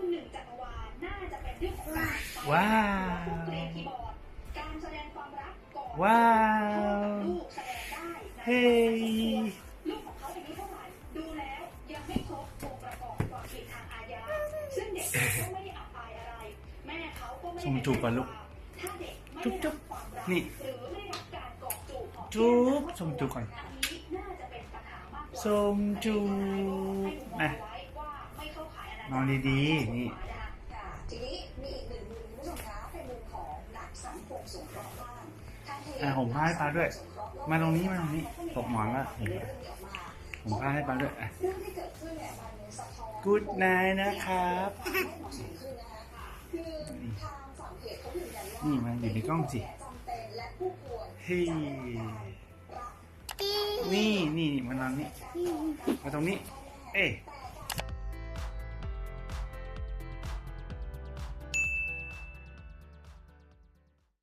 คุณหนึ่งจักรวาลน่าจะเป็นเรื่องของการว้าวผู้เล่นคีย์บอร์ดการแสดงความรักก่อนว้าพ่อวกับลูกแสดงได้ในเฮ้ยลูกของเขาอายุเท่าไหร่ดูแล้วยังไม่ครบองค์ประกอบความผิดทางอาญาซึ่งเด็กก็ไม่ได้อับอายอะไร แม่เขาก็ไม่ได้ส่งจูบก่อนลูกถ้าเด็กไม่จุ๊บได้จุ๊รับบความรักนี่หรือไม่ได้รับการกอดจูบหอมจุ๊บแก้มส่งจูบก่อนอันนี้น่าจะเป็นปัญหามากกว่าส่งจูบนะ นะนนออนนดีดีๆนี่ค่ะทีนี้มีอีกหนึ่งมุมคุณผู้ชมคะเป็นมุมของนักสังคมสงเคราะห์บ้างทางเพจอะผมพาให้ปลาด้วย มาตรงนี้มาตรงนี้ตกหมอนละมีเรื่องนี้ออกมาผมพาให้ปลาด้วยอะเรื่องที่เกิดขึ้นเนี่ยมันสะท้อน Good night นะครับความไม่เหมาะสมขึ้นนะคะคือทางฝั่งเพจเขายืนยันว่านี่มันอยู่ในกล้องสิจำเป็นและผู้ควรเฮ้ยนี่นี่มานอนนี่มาตรงนี้ เอ้ยแต่